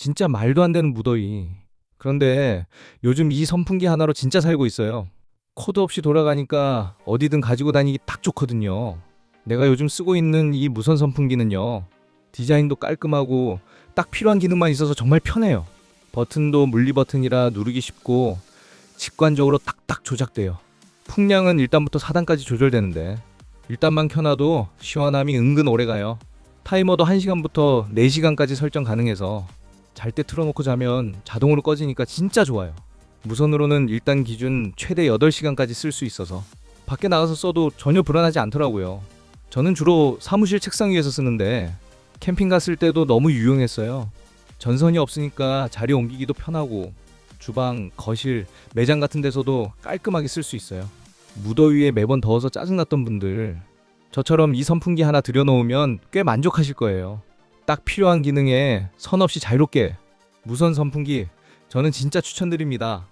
진짜 말도 안 되는 무더위. 그런데 요즘 이 선풍기 하나로 진짜 살고 있어요. 코드 없이 돌아가니까 어디든 가지고 다니기 딱 좋거든요. 내가 요즘 쓰고 있는 이 무선 선풍기는요. 디자인도 깔끔하고 딱 필요한 기능만 있어서 정말 편해요. 버튼도 물리 버튼이라 누르기 쉽고 직관적으로 딱딱 조작돼요. 풍량은 1단부터 4단까지 조절되는데 1단만 켜놔도 시원함이 은근 오래가요. 타이머도 1시간부터 4시간까지 설정 가능해서 잘 때 틀어놓고 자면 자동으로 꺼지니까 진짜 좋아요. 무선으로는 일단 기준 최대 8시간까지 쓸 수 있어서 밖에 나가서 써도 전혀 불안하지 않더라고요. 저는 주로 사무실 책상 위에서 쓰는데 캠핑 갔을 때도 너무 유용했어요. 전선이 없으니까 자리 옮기기도 편하고 주방, 거실, 매장 같은 데서도 깔끔하게 쓸 수 있어요. 무더위에 매번 더워서 짜증났던 분들 저처럼 이 선풍기 하나 들여놓으면 꽤 만족하실 거예요. 딱 필요한 기능에 선 없이 자유롭게 무선 선풍기 저는 진짜 추천드립니다.